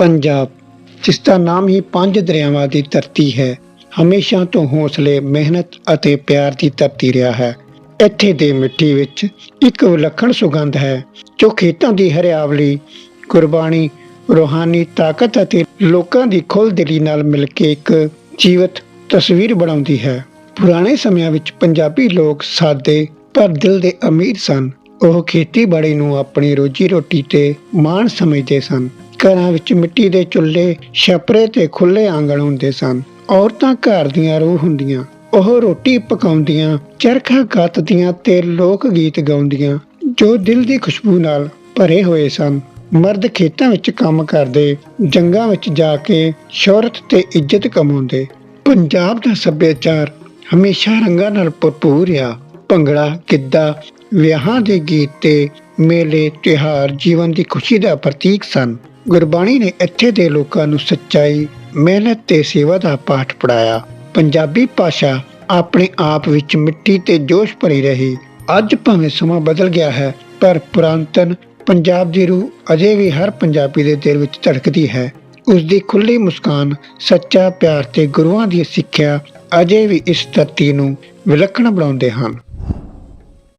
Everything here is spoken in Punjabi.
ਪੰਜਾਬ, ਜਿਸ ਦਾ ਨਾਮ ਹੀ ਪੰਜ ਦਰਿਆਵਾਂ ਦੀ ਧਰਤੀ ਹੈ, ਹਮੇਸ਼ਾ ਤੋਂ ਹੌਸਲੇ, ਮਿਹਨਤ ਅਤੇ ਪਿਆਰ ਦੀ ਧਰਤੀ ਰਿਹਾ ਹੈ। ਇੱਥੇ ਦੇ ਮਿੱਟੀ ਵਿੱਚ ਇੱਕ ਵਿਲੱਖਣ ਸੁਗੰਧ ਹੈ, ਜੋ ਖੇਤਾਂ ਦੀ ਹਰਿਆਵਲੀ ਕੁਰਬਾਨੀ ਰੂਹਾਨੀ ਤਾਕਤ ਅਤੇ ਲੋਕਾਂ ਦੀ ਖੁੱਲ੍ਹਦਿਲੀ ਨਾਲ ਮਿਲ ਕੇ ਇੱਕ ਜੀਵਤ ਤਸਵੀਰ ਬਣਾਉਂਦੀ ਹੈ। ਪੁਰਾਣੇ ਸਮਿਆਂ ਵਿੱਚ ਪੰਜਾਬੀ ਲੋਕ ਸਾਦੇ ਪਰ ਦਿਲ ਦੇ ਅਮੀਰ ਸਨ। ਉਹ ਖੇਤੀਬਾੜੀ ਨੂੰ ਆਪਣੀ ਰੋਜੀ ਰੋਟੀ ਤੇ ਮਾਣ ਸਮਝਦੇ ਸਨ। ਘਰਾਂ ਵਿੱਚ ਮਿੱਟੀ ਦੇ ਚੁੱਲ੍ਹੇ, ਛਪਰੇ ਤੇ ਖੁੱਲੇ ਆਂਗਣ ਹੁੰਦੇ ਸਨ। ਔਰਤਾਂ ਘਰ ਦੀਆਂ ਰੂਹ ਹੁੰਦੀਆਂ, ਉਹ ਰੋਟੀ ਪਕਾਉਂਦੀਆਂ, ਚਰਖਾ ਕੱਤਦੀਆਂ ਤੇ ਲੋਕ ਗੀਤ ਗਾਉਂਦੀਆਂ, ਜੋ ਦਿਲ ਦੀ ਖੁਸ਼ਬੂ ਨਾਲ ਭਰੇ ਹੋਏ ਸਨ। ਮਰਦ ਖੇਤਾਂ ਵਿੱਚ ਕੰਮ ਕਰਦੇ, ਜੰਗਾਂ ਵਿੱਚ ਜਾ ਕੇ ਸ਼ੌਹਰਤ ਤੇ ਇੱਜ਼ਤ ਕਮਾਉਂਦੇ। ਪੰਜਾਬ ਦਾ ਸੱਭਿਆਚਾਰ ਹਮੇਸ਼ਾ ਰੰਗਾਂ ਨਾਲ ਭਰਪੂਰ ਆ ਭੰਗੜਾ, ਗਿੱਧਾ, ਵਿਆਹਾਂ ਦੇ ਗੀਤ ਤੇ ਮੇਲੇ, ਤਿਉਹਾਰ, ਜੀਵਨ ਦੀ ਖੁਸ਼ੀ ਦਾ ਪ੍ਰਤੀਕ ਸਨ। ਗੁਰਬਾਣੀ ਨੇ ਇੱਥੇ ਦੇ ਲੋਕਾਂ ਨੂੰ ਸੱਚਾਈ, ਮਿਹਨਤ ਤੇ ਸੇਵਾ ਦਾ ਪਾਠ ਪੜਾਇਆ ਪੰਜਾਬੀ ਭਾਸ਼ਾ ਆਪਣੇ ਆਪ ਵਿੱਚ ਮਿੱਟੀ ਤੇ ਜੋਸ਼ ਭਰੀ ਰਹੀ। ਅੱਜ ਭਾਵੇਂ ਸਮਾਂ ਬਦਲ ਗਿਆ ਹੈ, ਪਰ ਪੁਰਾਤਨ ਪੰਜਾਬ ਦੀ ਰੂਹ ਅਜੇ ਵੀ ਹਰ ਪੰਜਾਬੀ ਦੇ ਦਿਲ ਵਿੱਚ ਧੜਕਦੀ ਹੈ। ਉਸ ਦੀ ਖੁੱਲੀ ਮੁਸਕਾਨ, ਸੱਚਾ ਪਿਆਰ ਤੇ ਗੁਰੂਆਂ ਦੀ ਸਿੱਖਿਆ ਅਜੇ ਵੀ ਇਸ ਧਰਤੀ ਨੂੰ ਵਿਲੱਖਣ ਬਣਾਉਂਦੇ ਹਨ।